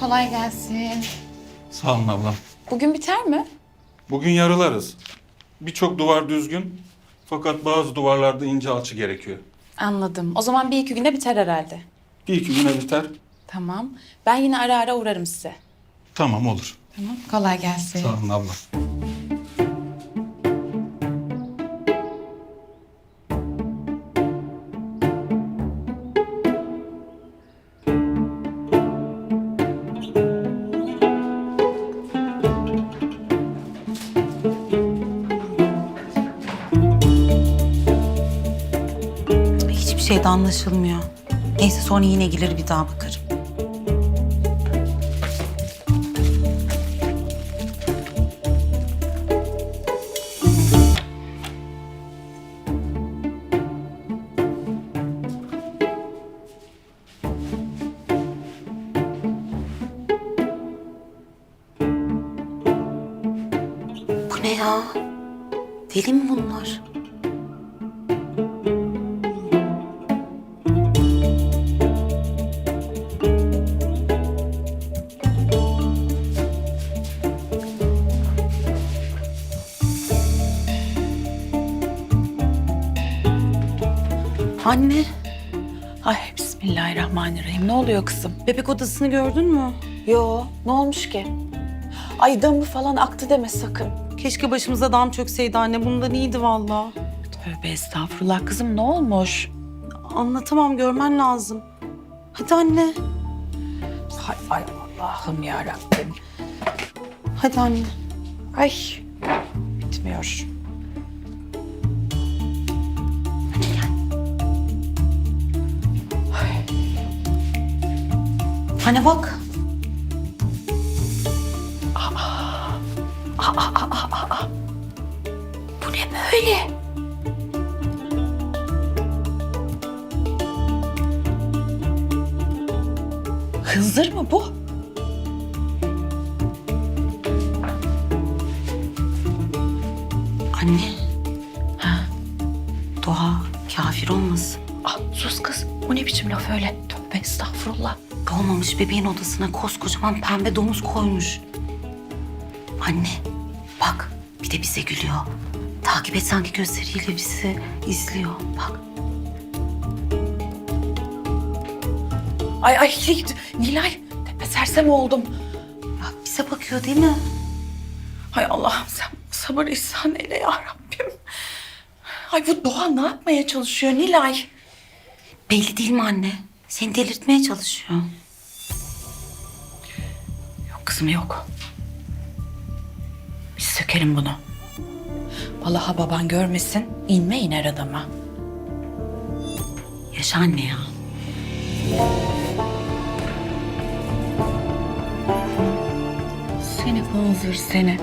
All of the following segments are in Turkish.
Kolay gelsin. Sağ olun ablam. Bugün biter mi? Bugün yarılarız. Birçok duvar düzgün. Fakat bazı duvarlarda ince alçı gerekiyor. Anladım. O zaman bir iki günde biter herhalde. Bir iki güne biter. Tamam. Ben yine ara ara uğrarım size. Tamam olur. Tamam. Kolay gelsin. Sağ olun abla. Şey de anlaşılmıyor. Neyse sonra yine gelir bir daha bakarım. Bu ne ya? Deli mi bunlar? Anne, Ay bismillahirrahmanirrahim. Ne oluyor kızım? bebek odasını gördün mü? Yo ne olmuş ki? Ay damı falan aktı deme sakın. Keşke başımıza dam çökseydi anne. Bundan iyiydi vallahi. Tövbe estağfurullah kızım ne olmuş? Anlatamam, görmen lazım. Hadi anne. Hay ay Allah'ım ya Rabbim. Hadi anne. Ay bitmiyor. Anne bak. Bu ne böyle? Hızır mı bu? Anne. Ha. Doğa kafir olmasın. Ah sus kız. Bu ne biçim laf öyle? Tövbe estağfurullah. Doğmamış bebeğin odasına koskocaman pembe domuz koymuş. Anne bak bir de bize gülüyor. Takip et sanki gözleriyle bizi izliyor. Bak Ay ay Nilay. Tepe sersem oldum. bak bize bakıyor değil mi? Hay Allah'ım sen sabır ihsan eyle ya Rabbim. Ay bu Doğa ne yapmaya çalışıyor Nilay? Belli değil mi anne? Seni delirtmeye çalışıyor. Yok kızım yok. Biz sökelim bunu. Vallahi baban görmesin inme iner adama. Yaşa anne ya. Seni hınzır seni.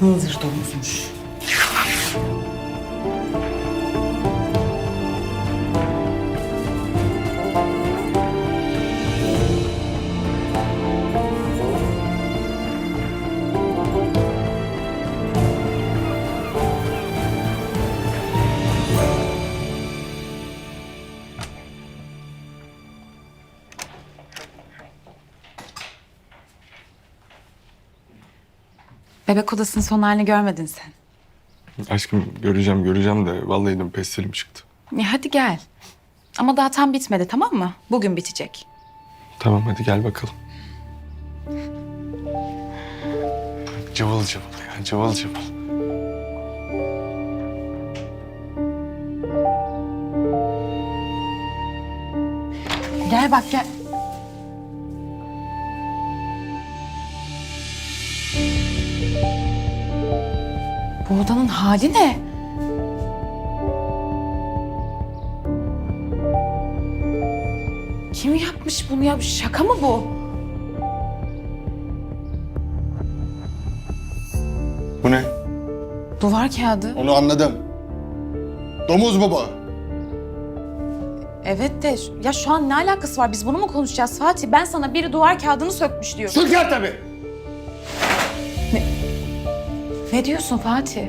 Hınzır domuzmuş. Bebek odasının son halini görmedin sen. Aşkım göreceğim göreceğim de vallahi de pestilim çıktı. Ya hadi gel. Ama daha tam bitmedi tamam mı? Bugün bitecek. Tamam hadi gel bakalım. Cıvıl cıvıl ya cıvıl cıvıl. Gel bak gel. Bu odanın hali ne? Kim yapmış bunu ya? Şaka mı bu? Bu ne? Duvar kağıdı. Onu anladım. Domuz baba. Evet de ya şu an ne alakası var? Biz bunu mu konuşacağız Fatih? Ben sana biri duvar kağıdını sökmüş diyorum. Söker tabii. Ne diyorsun Fatih?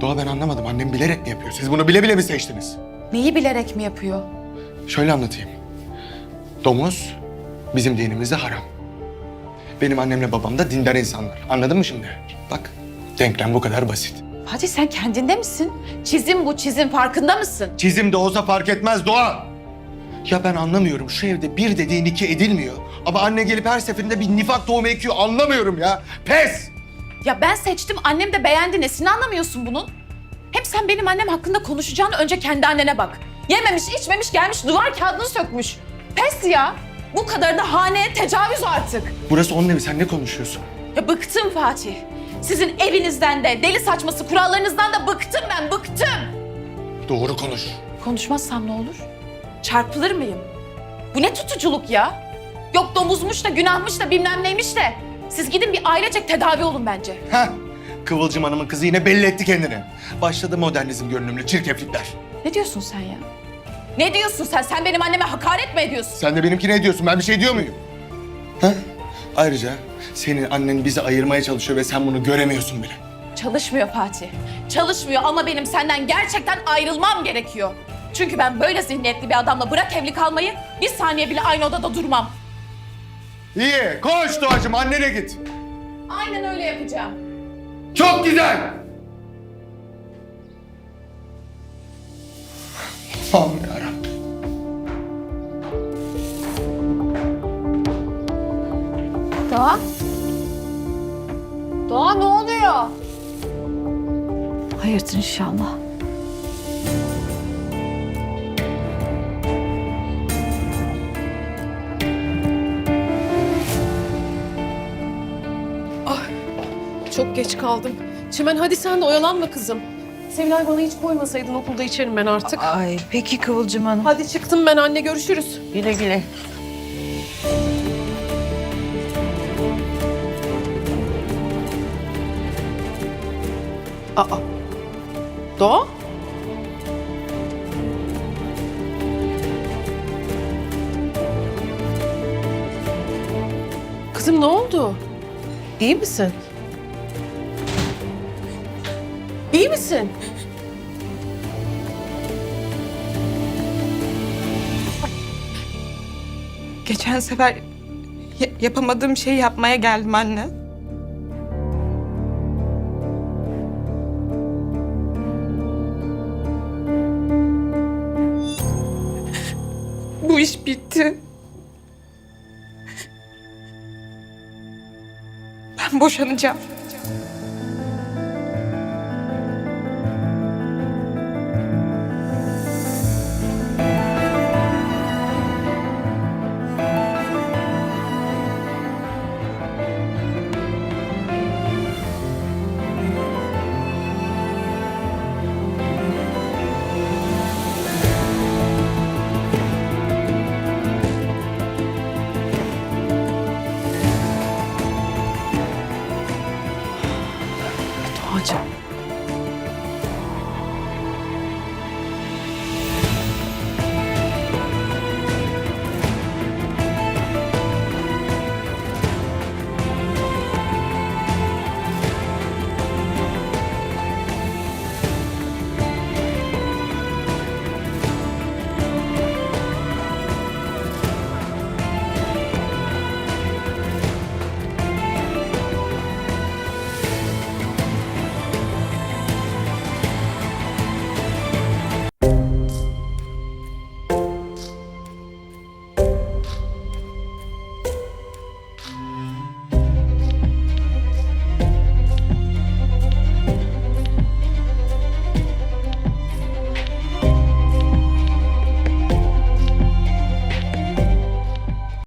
Doğa ben anlamadım. Annem bilerek mi yapıyor? Siz bunu bile bile mi seçtiniz? Neyi bilerek mi yapıyor? Şöyle anlatayım. Domuz bizim dinimizde haram. Benim annemle babam da dindar insanlar. Anladın mı şimdi? Bak denklem bu kadar basit. Fatih sen kendinde misin? Çizim bu çizim farkında mısın? Çizim de olsa fark etmez Doğa. Ya ben anlamıyorum şu evde bir dediğin iki edilmiyor. Ama anne gelip her seferinde bir nifak tohumu ekiyor anlamıyorum ya. Pes! Ya ben seçtim annem de beğendi nesini anlamıyorsun bunun? Hem sen benim annem hakkında konuşacağını önce kendi annene bak. Yememiş içmemiş gelmiş duvar kağıdını sökmüş. Pes ya. Bu kadar da haneye tecavüz artık. Burası onun evi sen ne konuşuyorsun? Ya bıktım Fatih. Sizin evinizden de deli saçması kurallarınızdan da bıktım ben bıktım. Doğru konuş. Konuşmazsam ne olur? Çarpılır mıyım? Bu ne tutuculuk ya? Yok domuzmuş da günahmış da bilmem neymiş de. Siz gidin bir ailecek tedavi olun bence. Heh. Kıvılcım Hanım'ın kızı yine belli etti kendini. Başladı modernizm görünümlü çirkeflikler. Ne diyorsun sen ya? Ne diyorsun sen? Sen benim anneme hakaret mi ediyorsun? Sen de benimki ne diyorsun? Ben bir şey diyor muyum? Heh. Ayrıca senin annen bizi ayırmaya çalışıyor ve sen bunu göremiyorsun bile. Çalışmıyor Fatih. Çalışmıyor ama benim senden gerçekten ayrılmam gerekiyor. Çünkü ben böyle zihniyetli bir adamla bırak evli kalmayı bir saniye bile aynı odada durmam. İyi, koş Doğacığım, annene git. Aynen öyle yapacağım. Çok güzel. Allah'ım yarabbim. Doğa? Doğa ne oluyor? Hayırdır inşallah. Çok geç kaldım. Çimen hadi sen de oyalanma kızım. Sevilay bana hiç koymasaydın okulda içerim ben artık. Ay peki Kıvılcım Hanım. Hadi çıktım ben anne görüşürüz. Güle güle. Aa. Doğa? Kızım ne oldu? İyi misin? Misin? Geçen sefer ya- yapamadığım şeyi yapmaya geldim anne. Bu iş bitti. Ben boşanacağım.